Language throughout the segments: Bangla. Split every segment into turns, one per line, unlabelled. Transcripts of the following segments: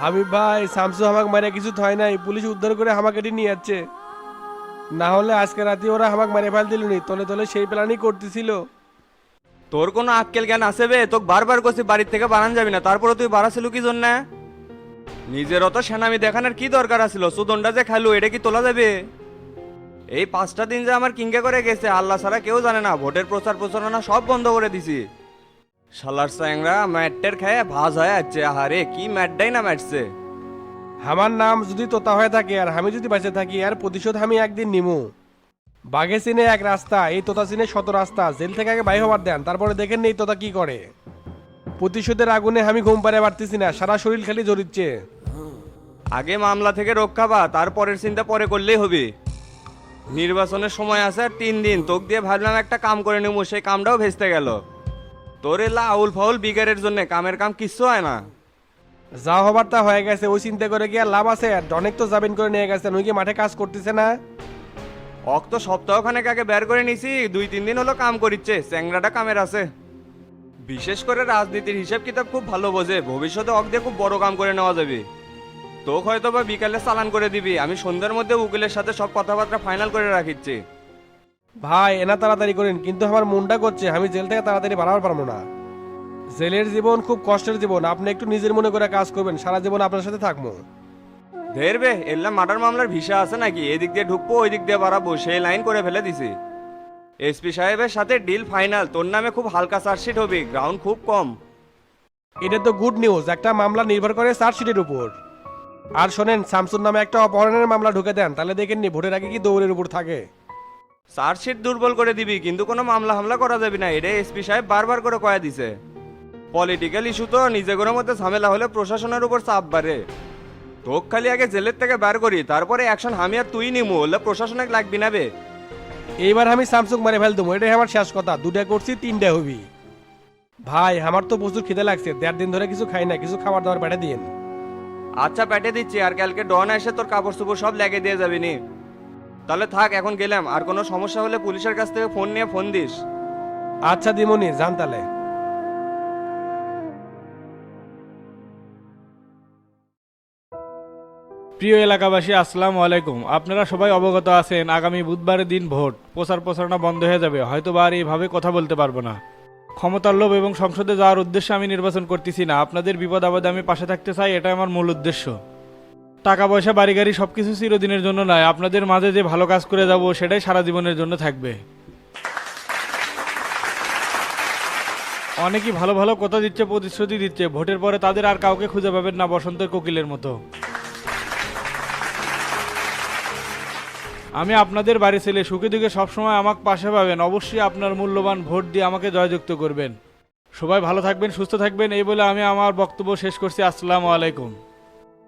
হাবিব ভাই, শামসু আমাকে মারে কিছু থয় নাই। পুলিশ উদ্ধার করে আমাকে এটি নিয়ে যাচ্ছে। না হলে আজকে রাতে ওরা আমাকে মারে ফেল দিল নি। তলে তলে সেই প্ল্যানই করতেছিল।
তোর কোনো আক্কেল জ্ঞান আছে বে? তোকে বারবার করছি বাড়ির থেকে বাড়ান যাবি না। তারপরে তুই বাড়াছিল কি জন্য? নিজের অত সেনামি দেখানোর কি দরকার আছিল? সুদনটা যে খালু এটা কি তোলা যাবে? এই পাঁচটা দিন যে আমার কিঙ্গে করে গেছে, আল্লাহ ছাড়া কেউ জানে না। ভোটের প্রচার প্রচারণা সব বন্ধ করে দিছি। শালার স্যাংরা ম্যাটটের খেয়ে ভাজ হয়ে যাচ্ছে আহারে কি ম্যাটটাই না ম্যাটছে
আমার নাম যদি তোতা হয়ে থাকে আর আমি যদি বেঁচে থাকি আর প্রতিশোধ আমি একদিন নিমু। বাঘে চিনে এক রাস্তা এই তোতা চিনে শত রাস্তা। জেল থেকে আগে বাই হবার দেন তারপরে দেখেন এই তোতা কি করে। প্রতিশোধের আগুনে আমি ঘুম পারে পারতেছি না সারা শরীর খালি জড়িচ্ছে।
আগে মামলা থেকে রক্ষা পা তারপরের চিন্তা পরে করলেই হবে। নির্বাচনের সময় আছে আর তিন দিন তোক দিয়ে ভাবলাম একটা কাম করে নেব সেই কামটাও ভেস্তে গেল। তোর এলা আউল ফাউল বিগারের জন্য কামের কাম কিচ্ছু হয় না।
যা হবার তা হয়ে গেছে, ওই চিন্তা করে কি আর লাভ আছে? অনেক তো জামিন করে নিয়ে গেছেন ওই কি মাঠে কাজ করতেছে না?
অক তো সপ্তাহখানেক আগে বের করে নিছি, দুই তিন দিন হলো কাম করিচ্ছে, চ্যাংরাটা কামের আছে। বিশেষ করে রাজনীতির হিসাব কিতাব খুব ভালো বোঝে, ভবিষ্যতে অক দিয়ে খুব বড় কাম করে নেওয়া যাবে। তোক হয়তো বা বিকালে চালান করে দিবি, আমি সন্ধ্যার মধ্যে উকিলের সাথে সব কথাবার্তা ফাইনাল করে রাখিচ্ছি।
ভাই এনা তাড়াতাড়ি করেন কিন্তু আমার মনটা করছে আমি জেল থেকে তাড়াতাড়ি বাড়াবার পারব না। জেলের জীবন খুব কষ্টের জীবন আপনি একটু নিজের মনে করে কাজ করবেন সারা জীবন আপনার সাথে থাকব।
ধেরবে এল্লা মার্ডার মামলার ভিসা আছে নাকি? এদিক দিয়ে ঢুকবো ওই দিক দিয়ে বাড়াবো সেই লাইন করে ফেলে দিছি। এসপি সাহেবের সাথে ডিল ফাইনাল তোর নামে খুব হালকা চার্জশিট হবে গ্রাউন্ড খুব কম।
এটা তো গুড নিউজ একটা মামলা নির্ভর করে চার্জশিটের উপর। আর শোনেন শামসুর নামে একটা অপহরণের মামলা ঢুকে দেন তাহলে দেখেননি ভোটের আগে কি দৌড়ের উপর থাকে।
চার্জশিট দুর্বল করে দিবি কিন্তু কোনো মামলা হামলা করা যাবে না। এটা এসপি সাহেব বারবার করে কয়া দিছে। পলিটিক্যাল ইস্যু তো নিজে নিজেগুলোর মধ্যে ঝামেলা হলে প্রশাসনের উপর চাপ বাড়ে। তোক খালি আগে জেলের থেকে বার করি তারপরে অ্যাকশন আমি আর তুই নিমু হলে প্রশাসনে লাগবি না বে।
এইবার আমি স্যামসুং মারে ফেল দেবো এটাই আমার শেষ কথা দুটা করছি তিনটা হবি। ভাই আমার তো প্রচুর খিদে লাগছে দেড় দিন ধরে কিছু খাই না কিছু খাবার দাবার পাঠিয়ে দিন
আচ্ছা পেটে দিচ্ছি আর কালকে ডন এসে তোর কাপড় চোপড় সব লেগে দিয়ে যাবি নি। তাহলে থাক, এখন গেলাম। আর কোনো সমস্যা হলে পুলিশের কাছ থেকে ফোন নিয়ে ফোন দিস।
আচ্ছা দিমনি, যান তাহলে।
প্রিয় এলাকাবাসী, আসসালামু আলাইকুম। আপনারা সবাই অবগত আছেন, আগামী বুধবারের দিন ভোট। প্রচার প্রচারণা বন্ধ হয়ে যাবে। হয়তো বা আর এইভাবে কথা বলতে পারব না। ক্ষমতার লোভ এবং সংসদে যাওয়ার উদ্দেশ্যে আমি নির্বাচন করতেছি না। আপনাদের বিপদ আপদে আমি পাশে থাকতে চাই এটা আমার মূল উদ্দেশ্য। টাকা পয়সা বাড়ি গাড়ি সব কিছু চিরদিনের জন্য নয়। আপনাদের মাঝে যে ভালো কাজ করে যাব, সেটাই সারা জীবনের জন্য থাকবে। অনেকেই ভালো ভালো কথা দিচ্ছে, প্রতিশ্রুতি দিচ্ছে। ভোটের পরে তাদের আর কাউকে খুঁজে পাবেন না বসন্তের কোকিলের মতো। আমি আপনাদের বাড়ি ছেলে, সুখে দুঃখে সবসময় আমাকে পাশে পাবেন। অবশ্যই আপনার মূল্যবান ভোট দিয়ে আমাকে জয়যুক্ত করবেন। সবাই ভালো থাকবেন, সুস্থ থাকবেন, এই বলে আমি আমার বক্তব্য শেষ করছি। আসসালামু আলাইকুম।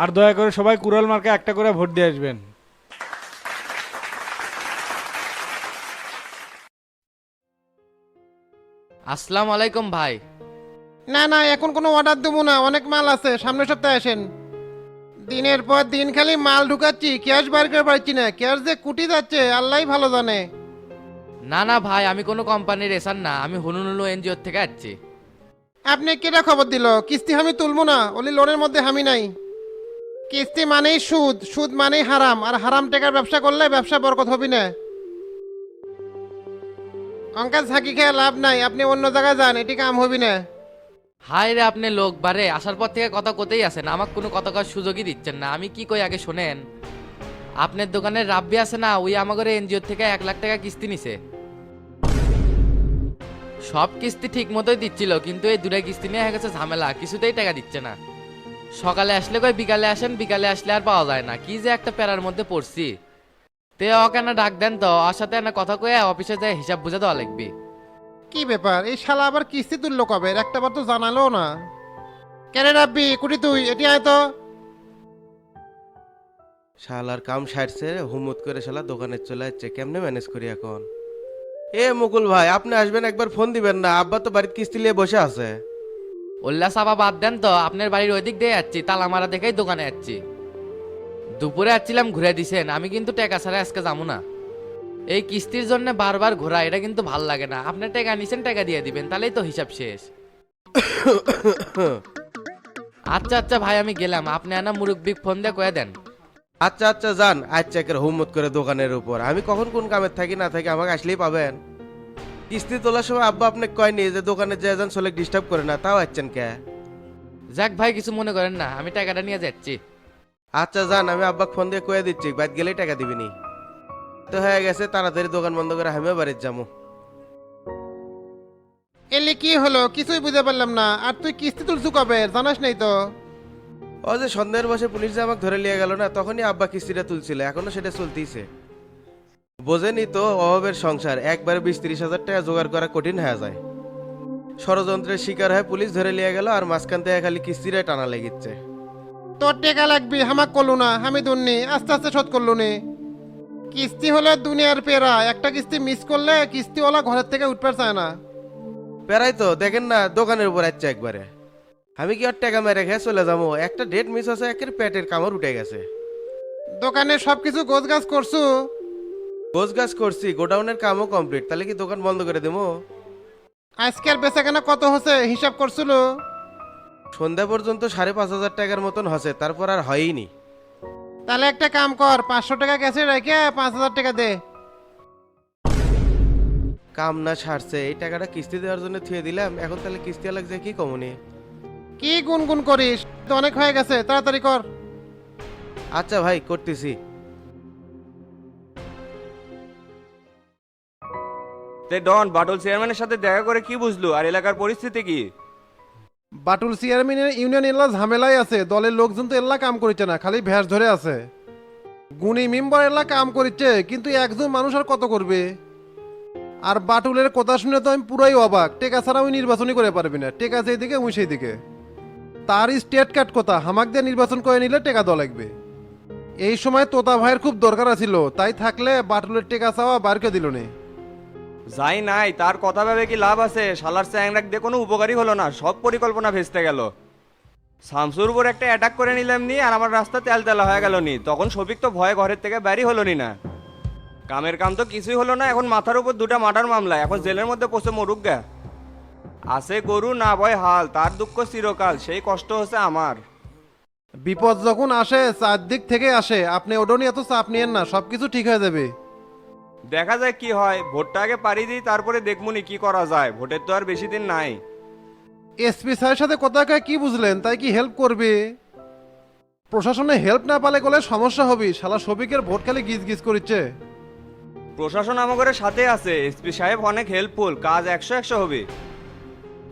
আর দয়া করে সবাই কুড়াল মার্কে একটা করে ভোট দিয়ে আসবেন।
আসসালামু আলাইকুম ভাই।
না না এখন কোনো অর্ডার দেবো না অনেক মাল আছে সামনের সপ্তাহে আসেন। দিনের পর দিন খালি মাল ঢুকাচ্ছি ক্যাশ বার করে পারছি না ক্যাশ যে কুটি যাচ্ছে আল্লাহ ভালো জানে।
না না ভাই আমি কোনো কোম্পানির এসার না আমি হুনুনুলু এনজিওর থেকে আসছি।
আপনি কেটা খবর দিল? কিস্তি আমি তুলবো না ওলি লোনের মধ্যে আমি নাই। কিস্তি মানেই সুদ সুদ মানেই হারাম। আর হারাম টাকার ব্যবসা করলে ব্যবসা বরকত হবি না। অঙ্কাজ ঝাঁকি খেয়ে লাভ নাই। আপনি অন্য জায়গায় যান, এটি কাম হবি না।
হাই রে আপনি লোক, বারে। আসার পর থেকে কথা কোতেই আছেন আমাকে কোনো কথা করার সুযোগই দিচ্ছেন না। আমি কি কই, আগে শোনেন। আপনার দোকানের রাব্বি আছে না, ওই আমাদের এনজিওর থেকে এক লাখ টাকা কিস্তি নিছে। সব কিস্তি ঠিক মতোই দিচ্ছিল, কিন্তু এই দুটাই কিস্তি নিয়ে হয়ে গেছে ঝামেলা, কিছুতেই টাকা দিচ্ছে না। সকালে আসলে কই বিকালে আসেন বিকালে আসলে আর পাওয়া যায় না। কি যে একটা প্যারার মধ্যে পড়ছি। তে ও কেন ডাক দেন তো ওর সাথে না কথা কয়ে অফিসে যায় হিসাব বুঝে দেওয়া লাগবে।
কি ব্যাপার? এই শালা আবার কিস্তি তুললো কবে? একটা বার তো জানালো না। কেন রাব্বি কুটি তুই এটি আয় তো।
শালার কাম সারছে হুমুত করে শালা দোকানে চলে যাচ্ছে কেমনে ম্যানেজ করি এখন? এ মুকুল ভাই আপনি আসবেন একবার ফোন দিবেন না। আব্বা তো বাড়িতে কিস্তি নিয়ে বসে আছে।
ওল্লা সাবা বাদ দেন তো, আপনার বাড়ির ওই দিক দিয়ে যাচ্ছি তালা মারা দেখেই দোকানে যাচ্ছি। দুপুরে আসছিলাম, ঘুরে দিছেন, আমি কিন্তু টাকা ছাড়া আজকে যাব না। এই কিস্তির জন্য বারবার ঘোরা, এটা কিন্তু ভালো লাগে না। আপনি টাকা নিছেন, টাকা দিয়ে দিবেন, তাহলেই তো হিসাব শেষ। আচ্ছা আচ্ছা ভাই, আমি গেলাম। আপনি আনা মুরব্বিক ফোন দিয়ে কয়ে দেন।
আচ্ছা আচ্ছা যান। আচ্ছা হুম্মত করে দোকানের উপর। আমি কখন কোন কামের থাকি, না থাকি, আমাকে আসলেই পাবেন। কিস্তি তোলার সময় আব্বা আপনাকে কয়নি? যে দোকানে যে যান চলে ডিস্টার্ব করে না তাও আসছেন কে?
যাক ভাই কিছু মনে করেন না আমি টাকাটা নিয়ে যাচ্ছি।
আচ্ছা যান আমি আব্বাকে ফোন দিয়ে কয়ে দিচ্ছি বাদ গেলেই টাকা দিবিনি। তো হয়ে গেছে তাড়াতাড়ি দোকান বন্ধ করে আমিও বাড়ির যাব।
এলে কি হলো? কিছুই বুঝতে পারলাম না। আর তুই কিস্তি তুলছু কবে? জানাস নাই তো।
ও যে সন্ধ্যার বসে পুলিশ যে আমাকে ধরে নিয়ে গেল না তখনই আব্বা কিস্তিটা তুলছিল এখনও সেটা চলতেইছে। বোঝেনি তো অভাবের সংসার একবারে বিশ ত্রিশ হাজার টাকা জোগাড় করা কঠিন হয়ে যায়। ষড়যন্ত্রের শিকার হয়ে পুলিশ ধরে নিয়ে গেল আর মাঝখান থেকে খালি কিস্তিটাই টানা লেগেছে।
তোর টেকা লাগবি হামাক করলু না আমি দুননি আস্তে আস্তে শোধ করলু নি। কিস্তি হলে দুনিয়ার পেরা একটা কিস্তি মিস করলে কিস্তিওয়ালা ঘরের থেকে উঠতে চায় না।
পেরাই তো দেখেন না দোকানের উপর আসছে একবারে। আমি কি আর টাকা মেরে খেয়ে চলে যাব? একটা ডেট মিস আছে একের পেটের কামড় উঠে গেছে।
দোকানে সব কিছু গোছ গাছ করছু।
গোছ গাছ করছি গোডাউনের কামও কমপ্লিট তাহলে কি দোকান বন্ধ করে দেবো?
আজকের বেচাকেনা কত হচ্ছে হিসাব করছিল?
সন্ধ্যা পর্যন্ত সাড়ে পাঁচ হাজার টাকার মতন হসে তারপর আর হয়ইনি।
তাহলে একটা কাম কর পাঁচশো টাকা গেছে রেখে পাঁচ হাজার টাকা দে।
কাম না ছাড়ছে এই টাকাটা কিস্তি দেওয়ার জন্য থুয়ে দিলাম এখন তাহলে কিস্তি লাগছে কি কমনি
কি গুনগুন করিস তো অনেক হয়ে গেছে তাড়াতাড়ি কর।
আচ্ছা ভাই করতেছি।
তে ডন, বাটল চেয়ারম্যানের সাথে দেখা করে কি বুঝলো? আর এলাকার পরিস্থিতি কি?
বাটুল চেয়ারম্যানের ইউনিয়ন এল্লা ঝামেলাই আছে। দলের লোকজন তো এল্লা কাম করিচ্ছে না, খালি ভ্যাস ধরে আছে। গুণী মেম্বার এল্লা কাম করিচ্ছে, কিন্তু একজন মানুষ আর কত করবে? আর বাটুলের কথা শুনে তো আমি পুরাই অবাক। টেকা ছাড়া ওই নির্বাচনই করে পারবি না। টেকা দিকে ওই সেই দিকে। তার স্টেট কার্ড কথা, হামাক দিয়ে নির্বাচন করে নিলে টেকা দেওয়া লাগবে। এই সময় তোতা ভাইয়ের খুব দরকার ছিল তাই থাকলে বাটুলের টেকা চাওয়া বারকে দিল নে।
যাই নাই, তার কথা ভেবে কি লাভ আছে? শালার চ্যাংরাক দিয়ে কোনো উপকারই হলো না, সব পরিকল্পনা ভেস্তে গেল। শামসুর উপর একটা অ্যাটাক করে নিলাম নি, আর আমার রাস্তা তেল তেলা হয়ে গেল নি। তখন সবিক তো ভয়ে ঘরের থেকে বেরই হলো নি না। কামের কাম তো কিছুই হলো না, এখন মাথার উপর দুটা মার্ডার মামলা এখন জেলের মধ্যে পড়ছে মরুক গা। আছে গরু, না ভয় হাল, তার দুঃখ চিরকাল, সেই কষ্ট হচ্ছে আমার।
বিপদ যখন আসে, চারদিক থেকে আসে, আপনি ওডো নিয়ে এত চাপ নিয়েন না সব কিছু ঠিক হয়ে যাবে।
দেখা যায় কি হয়। ভোটটা আগে পাড়ি দিই তারপরে দেখমুনি কি করা যায়। ভোটের তো আর বেশি দিন নাই।
এসপি স্যারের সাথে কথা কয়ে কি বুঝলেন? তাই কি হেল্প করবে? প্রশাসনে হেল্প না পালে গেলে সমস্যা হবে। শালা সবিকের ভোট খালি গিজ গিজ করিচ্ছে।
প্রশাসন আমাদের সাথে আছে। এসপি সাহেব অনেক হেল্পফুল কাজ একশো একশো হবে।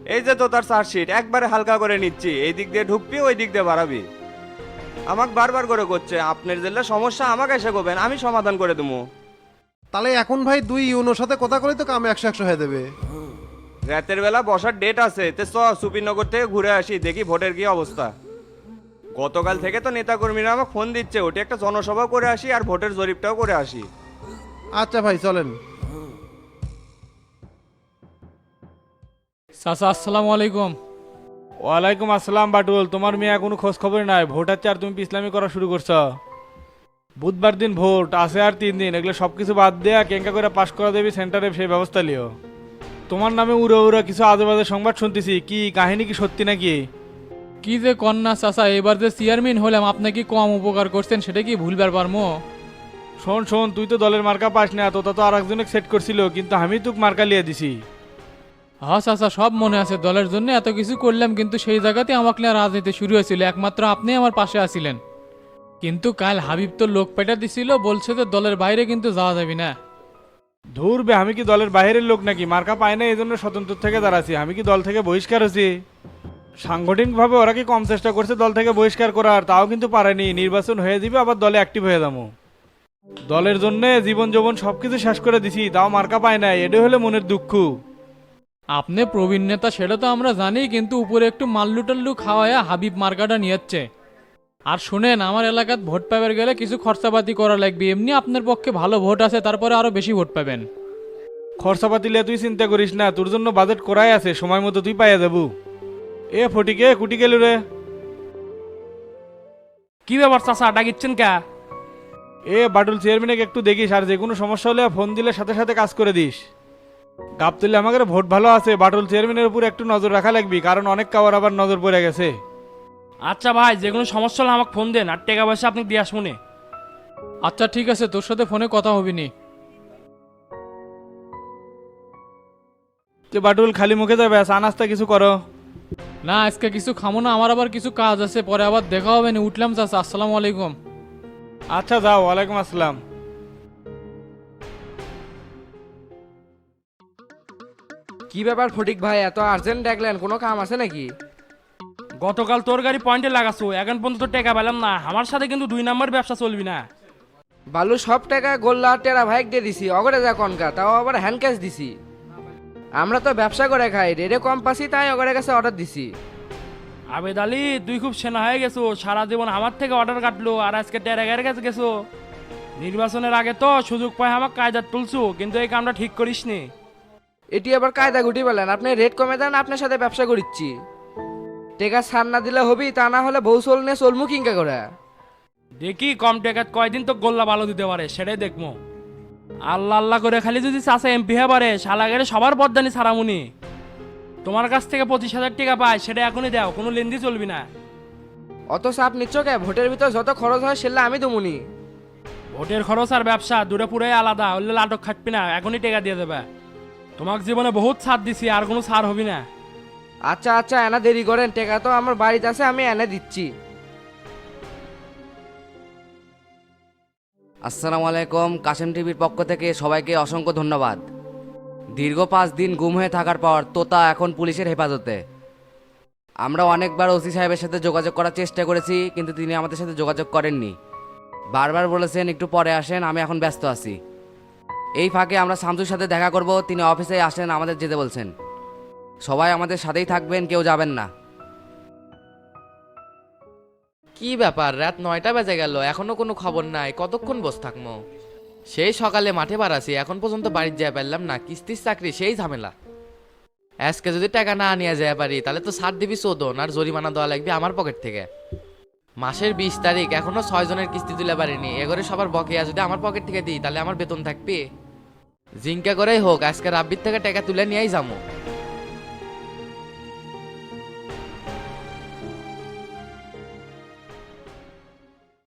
এই যে তো তার চার্জশিট একবারে হালকা করে নিচ্ছি। এই দিক দিয়ে ঢুকবি ওই দিক দিয়ে বাড়াবি। আমাকে বারবার করে করছে। আপনার জেলে সমস্যা আমাকে এসে করবেন আমি সমাধান করে দেবো।
তাহলে এখন ভাই দুই ইউনোর সাথে কথা করেই তো কাম একশো একশো হয়ে দেবে।
রাতের বেলা বসার ডেট আছে তে চ সুপিনগর থেকে ঘুরে আসি দেখি ভোটের কি অবস্থা। গতকাল থেকে তো নেতাকর্মীরা আমাকে ফোন দিচ্ছে ওটি একটা জনসভা করে আসি আর ভোটের জরিপটাও করে আসি।
আচ্ছা ভাই চলেন।
চাচা আসসালামু আলাইকুম।
ওয়ালাইকুম আসসালাম বাটুল তোমার মেয়ে কোনো খোঁজ খবর নাই? ভোট আছে আর তুমি ইসলামি করা শুরু করছ। বুধবার দিন ভোট আছে আর তিন দিন। এগুলো সব কিছু বাদ দেয়া কেঙ্কা করে পাশ করা দেবি সেন্টারে সেই ব্যবস্থা লিও। তোমার নামে উড়ে উড়ে কিছু আজে বাজে সংবাদ শুনতেছি। কি কাহিনী কি সত্যি নাকি?
কি যে কন্যা চাচা এবার যে চেয়ারম্যান হলাম আপনাকে কম উপকার করছেন সেটা কি ভুলবার পারমো?
শোন শোন তুই তো দলের মার্কা পাস না তোতা তো আর একজনে সেট করছিল কিন্তু আমি তোকে মার্কা লিয়ে দিছি।
হ্যাঁ চাচা সব মনে আছে দলের জন্য এত কিছু করলাম কিন্তু সেই জায়গাতে আমাকে নিয়ে রাজনীতি শুরু হয়েছিল একমাত্র আপনি আমার পাশে আছিলেন। কিন্তু কাল হাবিব তো লোক পেটা দিছিল বলছে যে দলের বাইরে কিন্তু যাওয়া যাবে না।
ধুর বে আমি কি দলের বাইরের লোক নাকি? মার্কা পায় না এই জন্য স্বতন্ত্র থেকে দাঁড়াছি। আমি কি দল থেকে বহিষ্কার হয়েছি? সাংগঠনিকভাবে ওরা কি কম চেষ্টা করছে দল থেকে বহিষ্কার করার? তাও কিন্তু পারেনি। নির্বাচন হয়ে দিবে আবার দলে অ্যাক্টিভ হয়ে যাব। দলের জন্য জীবন যৌবন সবকিছু শেষ করে দিছি তাও মার্কা পায় না এটা হলে মনের দুঃখ।
আপনি প্রবীণ নেতা সেটা তো আমরা জানি কিন্তু উপরে একটু মাল্লু টাল্লু খাওয়ায় হাবিব মার্কাটা নিয়েছে। আর শুনেন আমার এলাকাত ভোট পাবার গেলে কিছু খরচাপাতি করা লাগবে। এমনি আপনার পক্ষে ভালো ভোট আছে তারপরে আরও বেশি ভোট পাবেন।
খরচাপাতি লিয়ে তুই চিন্তা করিস না তোর জন্য বাজেট করাই আছে সময় মতো তুই পাইয়া যাব। এ ফটিকে কুটি গেল রে।
কি ব্যাপার চাচা ডাকিচ্ছেন কে?
এ বাটুল চেয়ারম্যানকে একটু দেখিস আর যে কোনো সমস্যা হলে ফোন দিলে সাথে সাথে কাজ করে দিস। গাবতুল্লে আমাকে ভোট ভালো আছে বাটুল চেয়ারম্যানের উপর একটু নজর রাখা লাগবি কারণ অনেক কাবার আবার নজর পড়ে গেছে।
আচ্ছা ভাই যে কোনো সমস্যা হলে আমাকে ফোন দেন আর টাকা পয়সা আপনি দিয়ে আসব
আচ্ছা ঠিক আছে তোর সাথে ফোনে কথা হবিনি
যে বাটুল খালি মুখে যাবে চা নাস্তা কিছু করো।
না আজকে কিছু খামো না আমার আবার কিছু কাজ আছে পরে আবার দেখা হবে না। উঠলাম চাচা আসসালামু আলাইকুম।
আচ্ছা যাও ওয়ালাইকুম আসসালাম।
কি ব্যাপার ফটিক ভাই এত আর্জেন্ট ডাকলেন কোনো কাম আছে নাকি?
গতকাল তোর গাড়ি পয়েন্টে লাগাছো এখন পর্যন্ত টাকা পেলাম না। আমার সাথে কিন্তু দুই নম্বর ব্যবসা চলবি না।
বালু সব টাকা গোল্লা টেরা ভাইক দিয়ে দিছি অগরে যা কনকা তাও আবার হ্যান্ড ক্যাশ দিছি। আমরা তো ব্যবসা করে খাই রেডে কম পাসি তাই অগরের কাছে অর্ডার দিছি।
আবেদ আলী তুই খুব সেনা হয়ে গেছো সারা জীবন আমার থেকে অর্ডার কাটলো আর আজকে টেরাগারের কাছে গেছো। নির্বাচনের আগে তো সুযোগ পায় আমার কায়দার তুলছো কিন্তু এই কামটা ঠিক করিসনি।
এটি আবার কায়দা গুটি বলেন আপনি রেট কমে দেন আপনার সাথে ব্যবসা করিচ্ছি। টেকা ছাড় না দিলে হবি তা না হলে বউ চল নিয়ে চলমু কিংকা করে।
দেখি কম টাকাত কয়দিন তো গোল্লা ভালো দিতে পারে সেটাই দেখব আল্লাহ আল্লাহ করে খালি যদি চাষে এমপি হয়ে পারে শালাগের সবার বদানি ছাড়ামুনি। তোমার কাছ থেকে পঁচিশ হাজার টাকা পায় সেটা এখনই দাও কোনো লেনদি চলবি না।
অত চাপ নিচ্ছ কে? ভোটের ভিতর যত খরচ হয় সেটা আমি দমুনি।
ভোটের খরচ আর ব্যবসা দুটো পুরাই আলাদা হলে লাটক খাটবি না এখনই টাকা দিয়ে দেবে। তোমাকে জীবনে বহুত ছাড় দিছি আর কোনো ছাড় হবি না।
আচ্ছা আচ্ছা এনা দেরি করেন, টেকা তো আমার বাড়িতে আছে, আমি এনে দিচ্ছি।
আসসালামু আলাইকুম কাশেম টিভির পক্ষ থেকে সবাইকে অসংখ্য ধন্যবাদ। দীর্ঘ পাঁচ দিন গুম হয়ে থাকার পর তোতা এখন পুলিশের হেফাজতে। আমরা অনেকবার ওসি সাহেবের সাথে যোগাযোগ করার চেষ্টা করেছি, কিন্তু তিনি আমাদের সাথে যোগাযোগ করেননি। বারবার বলেছেন, একটু পরে আসেন, আমি এখন ব্যস্ত আছি। এই ফাঁকে আমরা শামসুর সাথে দেখা করব, তিনি অফিসে আসেন, আমাদের যেতে বলছেন। সবাই আমাদের সাথেই থাকবেন, কেউ যাবেন না।
কি ব্যাপার, রাত নয়টা বেজে গেল, এখনও কোনো খবর নাই, কতক্ষণ বস থাকব সেই সকালে মাঠে বাড়াছি, এখন পর্যন্ত বাড়ির যেতে পারলাম না, কিস্তির চাকরি, সেই ঝামেলা। আজকে যদি টাকা না নিয়ে যেতে পারি, তাহলে তো সার দিবি চোদন, আর জরিমানা দেওয়া লাগবে আমার পকেট থেকে। মাসের বিশ তারিখ, এখনও ছয় জনের কিস্তি তুলে পারিনি এগরে সবার বকেয়া, যদি আমার পকেট থেকে দিই, তাহলে আমার বেতন থাকবে? জিঙ্কা করেই হোক, আজকে রাব্বির থেকে টাকা তুলে নিয়েই যাব